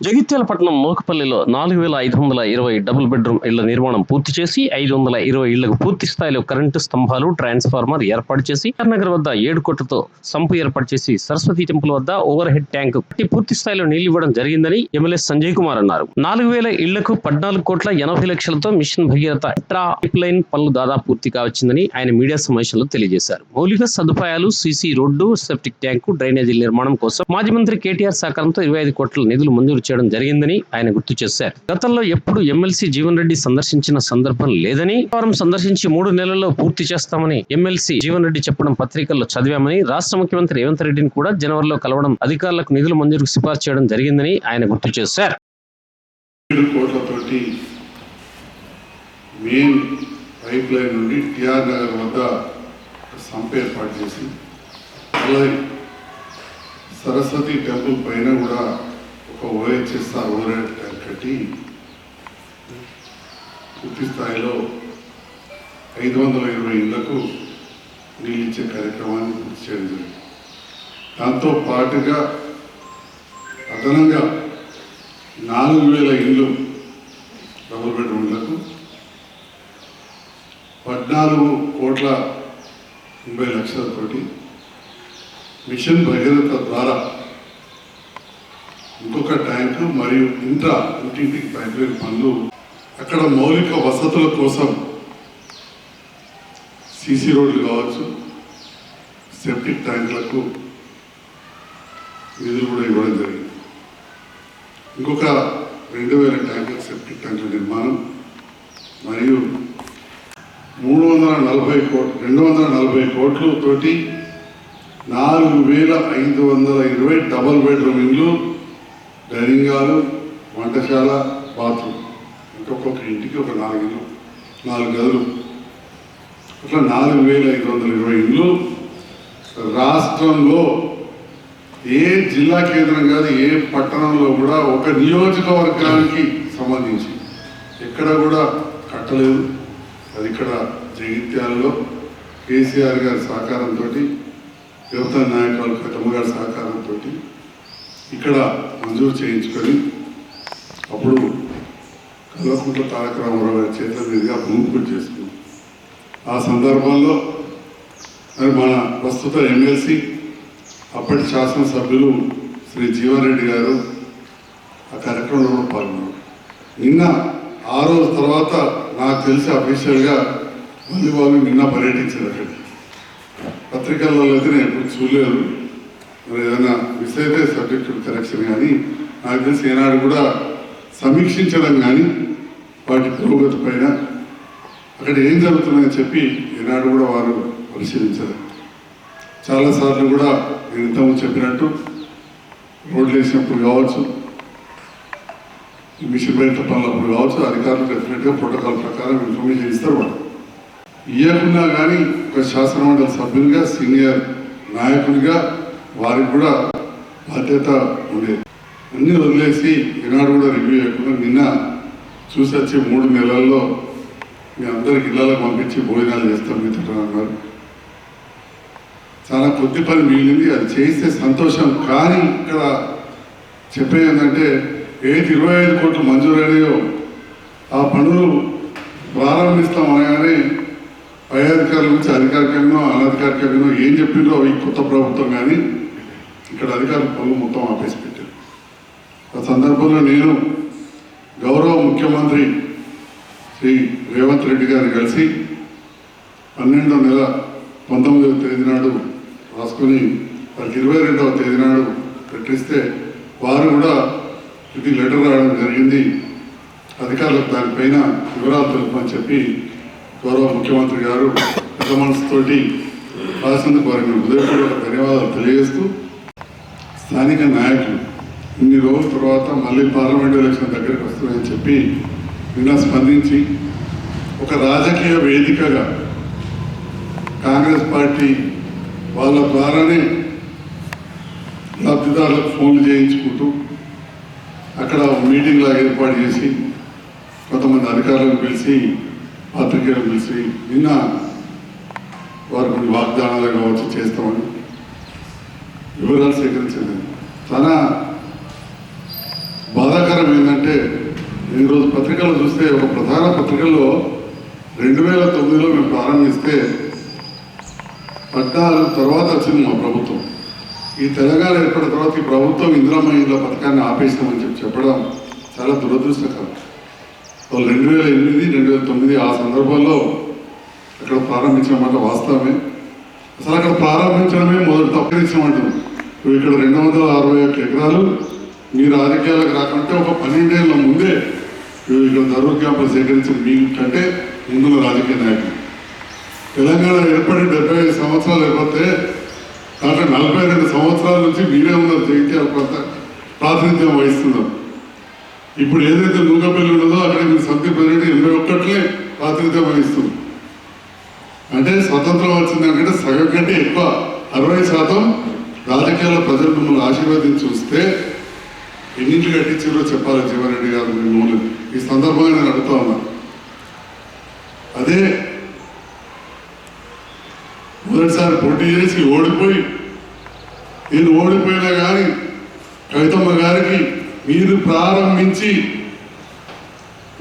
జగిత్యాల పట్టణం మోకపల్లిలో నాలుగు వేల ఐదు వందల ఇరవై డబుల్ బెడ్రూమ్ ఇళ్ళ నిర్మాణం పూర్తి చేసి ఐదు వందల ఇరవై ఇళ్ళకు పూర్తి స్థాయిలో కరెంటు స్తంభాలు ట్రాన్స్ఫార్మర్ ఏర్పాటు చేసి నగర్ వద్ద ఏడు కోట్లతో సంపు ఏర్పాటు చేసి సరస్వతి టెంపుల్ వద్ద ఓవర్ హెడ్ ట్యాంక్ పూర్తి స్థాయిలో నీళ్ళు ఇవ్వడం జరిగిందని ఎమ్మెల్యే సంజయ్ కుమార్ అన్నారు. నాలుగు వేల ఇళ్ళకు పద్నాలుగు కోట్ల ఎనభై లక్షలతో మిషన్ భగీరథ పైప్ లైన్ పనులు దాదాపు పూర్తి కావచ్చిందని ఆయన మీడియా సమావేశంలో తెలియజేశారు. మౌలిక సదుపాయాలు సీసీ రోడ్డు సెప్టిక్ ట్యాంకు డ్రైనేజీల నిర్మాణం కోసం మాజీ మంత్రి కేటీఆర్ సహకారంతో ఇరవై ఐదు కోట్ల నిధులు మంజూరు చేయడం జరిగిందని ఆయన గుర్తు చేశారు. గతంలో ఎప్పుడు ఎమ్మెల్సీ జీవన్ రెడ్డి సందర్శించిన సందర్భం లేదని వారం సందర్శించి మూడు నెలల్లో పూర్తి చేస్తామని ఎమ్మెల్సీ జీవన్ రెడ్డి చెప్పడం పత్రికల్లో చదివామని రాష్ట్ర ముఖ్యమంత్రి రేవంత్ రెడ్డిని కూడా జనవరిలో కలవడం అధికారులకు నిధులు మంజూరుకు సిఫార్సు చేయడం జరిగిందని ఆయన గుర్తు చేశారు. మెయిన్ పైప్ లైన్ నుండి టిఆర్ నగర్ వద్ద ఏర్పాటు చేసి అలాగే సరస్వతి టెంపుల్ పైన కూడా ఒక ఓహెచ్ఎస్ఆర్ ఓవర్ ట్యాంక్ కట్టి పూర్తి స్థాయిలో ఐదు వందల ఇరవై ఇళ్ళకు నీళ్ళిచ్చే కార్యక్రమాన్ని పూర్తి చేయడం జరిగింది. దాంతో పాటుగా అదనంగా నాలుగు వేల ఇళ్ళు డబుల్ బెడ్రూమ్లకు పద్నాలుగు కోట్ల ఎనభై లక్షలతోటి మిషన్ భగీరథ ద్వారా ఇంకొక ట్యాంకు మరియు ఇంట్రా ఇంటింటికి పైప్లైన్ పనులు అక్కడ మౌలిక వసతుల కోసం సీసీ రోడ్లు కావచ్చు సెప్టిక్ ట్యాంకులకు నిధులు కూడా ఇవ్వడం జరిగింది. ఇంకొక రెండు వేల ట్యాంకుల సెప్టిక్ ట్యాంకుల నిర్మాణం మరియు మూడు వందల నలభై కోట్లు రెండు వందల నలభై కోట్లు తోటి నాలుగు వేల ఐదు వందల ఇరవై డబల్ బెడ్రూమ్ ఇండ్లు డైనింగ్ హాలు వంటశాల బాత్రూమ్. ఇంకొక ఇంటికి ఒక నాలుగు ఇల్లు నాలుగు గదులు. అట్లా నాలుగు వేల ఐదు వందల ఇరవై ఇల్లు రాష్ట్రంలో ఏ జిల్లా కేంద్రం కాదు ఏ పట్టణంలో కూడా ఒక నియోజకవర్గానికి సంబంధించి ఎక్కడ కూడా కట్టలేదు. అది ఇక్కడ జగిత్యాలలో కేసీఆర్ గారి సహకారంతో యువత నాయకులు కట్టమ్మ గారి సహకారంతో ఇక్కడ మంజూరు చేయించుకొని అప్పుడు కల్వకుంట్ల తారక రామారావు గారి చేతుల మీదుగా భూమి పూజ చేసుకున్నాం. ఆ సందర్భంలో మరి మన ప్రస్తుత ఎమ్మెల్సీ అప్పటి శాసనసభ్యులు శ్రీ జీవారెడ్డి గారు ఆ కార్యక్రమంలో పాల్గొన్నారు. నిన్న ఆ రోజు తర్వాత నాకు తెలిసి అఫీషియల్గా మల్లిబాబు నిన్న పర్యటించారు అక్కడ పత్రికల్లో అయితే నేను ఎప్పుడు చూడలేదు. మరి ఏదైనా మిస్ అయితే సబ్జెక్ట్ కరెక్షన్ కానీ నాకు తెలిసి ఏనాడు కూడా సమీక్షించడం కానీ వాటి పురోగతి పైన అక్కడ ఏం జరుగుతుందని చెప్పి ఏనాడు కూడా వారు పరిశీలించారు. చాలాసార్లు కూడా నేను ఇంతకు చెప్పినట్టు రోడ్లు వేసినప్పుడు కావచ్చు మిషన్ బయట పనులప్పుడు కావచ్చు అధికారులు డెఫినెట్గా ప్రోటోకాల్ ప్రకారం ఇన్ఫర్మేషన్ ఇస్తారు వాళ్ళు. ఇవ్వకుండా కానీ ఒక శాసనమండలి సభ్యునిగా సీనియర్ నాయకునిగా వారికి కూడా బాధ్యత ఉండేది అన్ని వదిలేసి ఈనాడు కూడా రివ్యూ చేయకుండా నిన్న చూసి వచ్చి మూడు నెలల్లో మీ అందరికి ఇళ్ళకి పంపించి భోజనాలు చేస్తాం మీతో అన్నారు. చాలా కొద్ది పని మిగిలింది. అది చేస్తే సంతోషం. కానీ ఇక్కడ చెప్పేది ఏంటంటే ఏది ఇరవై ఐదు కోట్లు మంజూరైనాయో ఆ పనులు ప్రారంభిస్తాం అనగానే పై అధికారుల నుంచి అధికారికంగా అనధికారికంగా ఏం చెప్పిందో ఈ కొత్త ప్రభుత్వం కానీ ఇక్కడ అధికార పనులు మొత్తం ఆపేసి పెట్టారు ఆ సందర్భంలో నేను గౌరవ ముఖ్యమంత్రి శ్రీ రేవంత్ రెడ్డి గారిని కలిసి పన్నెండో నెల పంతొమ్మిదవ తేదీ నాడు రాసుకొని వారికి ఇరవై రెండవ తేదీ నాడు పెట్టిస్తే వారు కూడా ఇది లెటర్ రావడం జరిగింది. అధికారులకు దానిపైన వివరాలు తెలుపని చెప్పి గౌరవ ముఖ్యమంత్రి గారు పెద్ద మనసుతోటి రాసినందుకు వారికి హృదయపూర్వక ధన్యవాదాలు తెలియజేస్తూ స్థానిక నాయకులు ఇన్ని రోజుల తర్వాత మళ్ళీ పార్లమెంట్ ఎలక్షన్ దగ్గరికి వస్తుందని చెప్పి నిన్న స్పందించి ఒక రాజకీయ వేదికగా కాంగ్రెస్ పార్టీ వాళ్ళ ద్వారానే లబ్ధిదారులకు ఫోన్లు చేయించుకుంటూ అక్కడ మీటింగ్ ఏర్పాటు చేసి కొంతమంది అధికారులను పిలిచి పాత్రికేయులను పిలిచి నిన్న వారు కొన్ని వాగ్దానాలు కావచ్చు చేస్తామని వివరాలు సేకరించింది చాలా బాధాకరం ఏంటంటే ఈరోజు పత్రికలు చూస్తే ఒక ప్రధాన పత్రికల్లో రెండు వేల తొమ్మిదిలో మేము ప్రారంభిస్తే పద్నాలుగు తర్వాత వచ్చింది మా ప్రభుత్వం. ఈ తెలంగాణ ఏర్పడిన తర్వాత ఈ ప్రభుత్వం ఇందిరామ్మ పథకాన్ని ఆపేసినామని చెప్పి చెప్పడం చాలా దురదృష్టకరం. రెండు వేల ఎనిమిది రెండు వేల తొమ్మిది ఆ సందర్భంలో అక్కడ ప్రారంభించిన మాట వాస్తవమే. అసలు అక్కడ ప్రారంభించడమే మొదటి తప్పనిచ్చామంటుంది నువ్వు ఇక్కడ రెండు వందల అరవై ఒక్క ఎకరాలు. మీ రాజకీయాలకు రాకుంటే ఒక పన్నెండేళ్ళ ముందే ఇక్కడ దరూర్ క్యాంపులు సేకరించిన మీ కంటే ముందున్న రాజకీయ నాయకులు. తెలంగాణ ఏర్పడి డెబ్బై ఐదు సంవత్సరాలు అయిపోతే దాంట్లో నలభై రెండు సంవత్సరాల నుంచి మీరే ఉన్నారు జగిత్యాల ప్రాంత ప్రాతినిధ్యం వహిస్తున్నారు. ఇప్పుడు ఏదైతే నూకపల్లి ఉన్నదో అక్కడ మీరు సమితి ప్రెసిడెంట్ ఎనభై ఒక్కట్లే ప్రాతినిధ్యం వహిస్తుంది అంటే స్వతంత్రం వచ్చిందంటే సగం కంటే ఎక్కువ అరవై శాతం రాజకీయాల ప్రజలు మిమ్మల్ని ఆశీర్వదించి చూస్తే ఎన్నింటికి కట్టించారో చెప్పాలి జీవారెడ్డి గారు మిమ్మల్ని? ఈ సందర్భంగా నేను అడుగుతా ఉన్నా. అదే మొదటిసారి పోటీ చేసి ఓడిపోయి నేను ఓడిపోయినా కానీ కవితమ్మ గారికి మీరు ప్రారంభించి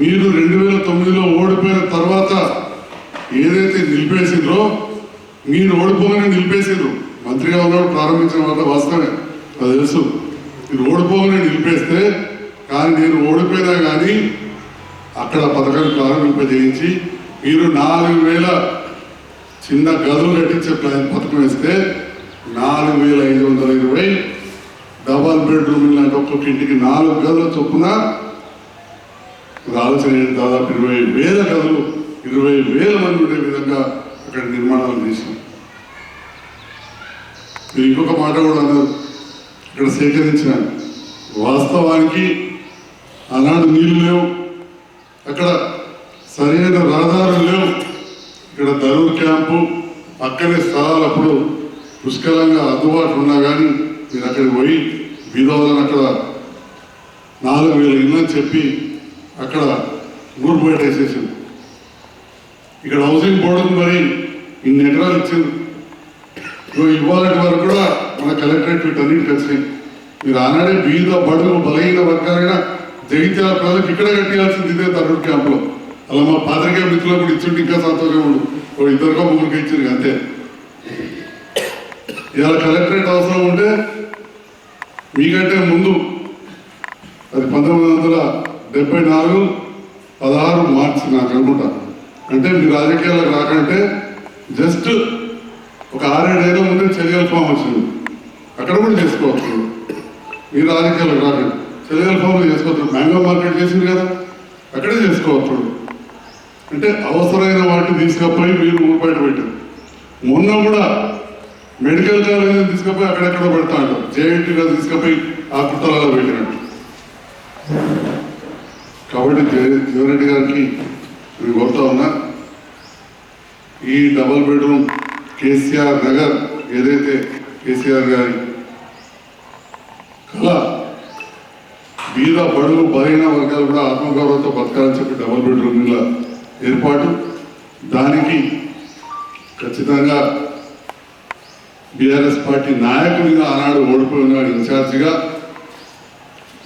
మీరు రెండు వేల తొమ్మిదిలో ఓడిపోయిన తర్వాత ఏదైతే నిలిపేసిండ్రో మీరు ఓడిపోగానే నిలిపేసిండ్రు. మంత్రిగా ఉన్నప్పుడు ప్రారంభించిన వల్ల వాస్తవమే. అది తెలుసు. మీరు ఓడిపోగానే నిలిపేస్తే కానీ నేను ఓడిపోయినా కానీ అక్కడ పథకాన్ని ప్రారంభింపజేయించి మీరు నాలుగు వేల చిన్న గదులు కట్టించే ప్లాన్ పథకం వేస్తే నాలుగు వేల ఐదు వందల ఇరవై డబల్ బెడ్రూమ్ లాంటి ఒక్కొక్క ఇంటికి నాలుగు గదుల చొప్పున ఆలోచన దాదాపు ఇరవై వేల గదులు ఇరవై వేల మంది ఉండే విధంగా అక్కడ నిర్మాణాలు ఇంకొక మాట కూడా అన్నారు ఇక్కడ సేకరించిన వాస్తవానికి ఆనాడు నీళ్ళు లేవు. అక్కడ సరైన రహదారులు లేవు. ఇక్కడ ధరూర్ క్యాంపు పక్కనే స్థలాలు అప్పుడు పుష్కలంగా అందుబాటు ఉన్నా కానీ మీరు అక్కడికి పోయి బీదవాళ్ళని అక్కడ నాలుగు వేల ఇళ్ళని చెప్పి అక్కడ నూరు బయట వేసేసింది ఇక్కడ హౌసింగ్ బోర్డు మరి ఇన్ని ఎకరాలు ఇచ్చింది ఇవాళ వరకు కూడా మన కలెక్టరేట్ వీటన్నిటి వచ్చినాయి మీరు ఆనాడే బీద బడుగు బలహీన వర్గాలైన జగిత్యాల ప్రజలకు ఇక్కడ కట్టియాల్సింది ఇదే తరుడు క్యాంపులో. అలా మా పాత్రికేయ మిత్రులకు కూడా ఇచ్చిండు ఇంకా సంతోషం ఉండు ఓ ఇద్దరికో ముగ్గురికి ఇచ్చింది అంతే. ఇలా కలెక్టరేట్ అవసరం ఉంటే మీకంటే ముందు అది పంతొమ్మిది వందల డెబ్బై నాలుగు పదహారు మార్చి నాకు అనుకుంటా. అంటే మీ రాజకీయాలకు రాకంటే జస్ట్ ఒక ఆరేడేళ్ళ ముందే చర్యల ఫామ్ వచ్చింది అక్కడ కూడా చేసుకోవచ్చు. మీ రాజకీయాలు రాదు. చర్యల ఫామ్లో చేసుకోవచ్చు మ్యాంగో మార్కెట్ చేసింది కదా అక్కడే చేసుకోవచ్చు. అంటే అవసరమైన వాటిని తీసుకపోయి మీరు ఊరు బయట పెట్టారు. మొన్న కూడా మెడికల్ కాలేజీ తీసుకపోయి అక్కడెక్కడ పెడతా అంటారు జేఎన్టీలో తీసుకపోయి ఆ కుట్టలలో పెట్టినట్టు కాబట్టి జయ- జీవరెడ్డి గారికి నేను కోరుతా ఉన్నా ఈ డబుల్ బెడ్రూమ్ కేసీఆర్ నగర్ ఏదైతే కేసీఆర్ గారి కళ బీద బడుగు బలైన వర్గాలు కూడా ఆత్మగౌరవంతో బతకాలని చెప్పి డబుల్ బెడ్రూమ్ ఇళ్ళ ఏర్పాటు. దానికి ఖచ్చితంగా బీఆర్ఎస్ పార్టీ నాయకుడిగా ఆనాడు ఓడిపోయిన ఇన్ఛార్జిగా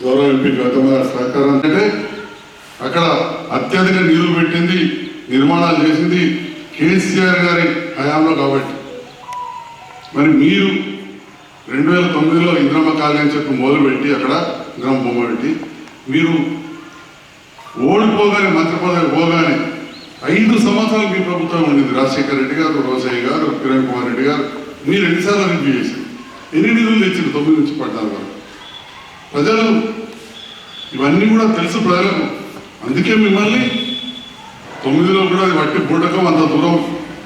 గౌరవ ఎంపీ గౌతమ గారి సహకారం. అంటే అక్కడ అత్యధిక నిధులు పెట్టింది నిర్మాణాలు చేసింది కేసీఆర్ గారి. హయాంలో కాబట్టి మరి మీరు రెండు వేల తొమ్మిదిలో ఇంద్రమ్మ కాలనీ అని చెప్పి మొదలుపెట్టి అక్కడ ఇంద్రమ్మ బొమ్మ పెట్టి మీరు ఓడిపోగానే మంత్రి పదవి పోగానే ఐదు సంవత్సరాలు మీ ప్రభుత్వం ఉండింది. రాజశేఖర రెడ్డి గారు రోసయ్య గారు కిరణ్ కుమార్ రెడ్డి గారు. మీరు ఎన్నిసార్లు రివ్యూ చేశారు? ఎన్ని నిధులు తెచ్చింది తొమ్మిది నుంచి పడ్డారు వరకు. ప్రజలు ఇవన్నీ కూడా తెలుసు ప్రజలకు. అందుకే మిమ్మల్ని తొమ్మిదిలో కూడా అది వట్టి బుడ్డకం అంత దూరం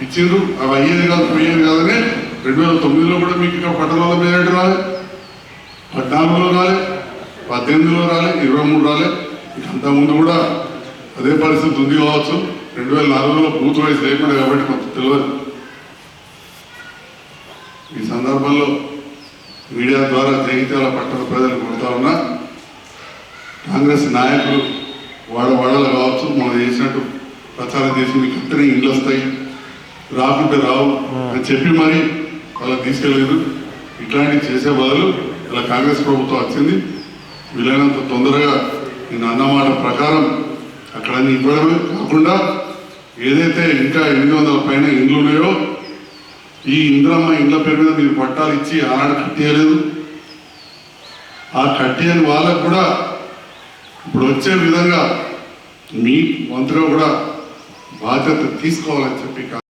ఇచ్చిండ్రు. అవి అయ్యేది కాదు పోయేది కాదని రెండు వేల తొమ్మిదిలో కూడా మీకు ఇక్కడ పట్టణాల మేరేటు రాలే? పద్నాలుగులో రాలే పద్దెనిమిదిలో రాలే ఇరవై మూడు రాలే. ఇక అంతకుముందు కూడా అదే పరిస్థితి ఉంది కావచ్చు. రెండు వేల నాలుగులో బూత్ వయసు లేకుండా కాబట్టి కొంత తెలియదు. ఈ సందర్భంలో మీడియా ద్వారా జగిత్యాల పట్టణ ప్రజలు కొడతా ఉన్నా కాంగ్రెస్ నాయకులు వాడ వాడలు కావచ్చు మనం చేసినట్టు ప్రచారం చేసి మీకు అంతనే ఇండ్లు వస్తాయి. రాకుంటే రావు అని చెప్పి మరి వాళ్ళకి తీసుకెళ్ళలేదు. ఇట్లాంటివి చేసే బదులు ఇలా కాంగ్రెస్ ప్రభుత్వం వచ్చింది. వీలైనంత తొందరగా నేను అన్నమాట ప్రకారం అక్కడ ఇవ్వడమే. కాకుండా ఏదైతే ఇంకా ఎనిమిది వందల పైన ఇండ్లు ఉన్నాయో ఈ ఇంద్రమ్మ ఇండ్ల పేరు మీద మీరు పట్టాలు ఇచ్చి ఆనాడు కట్టేయలేదు. ఆ కట్టేయని వాళ్ళకు కూడా ఇప్పుడు వచ్చే విధంగా మీ వంతులో కూడా బాధ్యత తీసుకోవాలని చెప్పి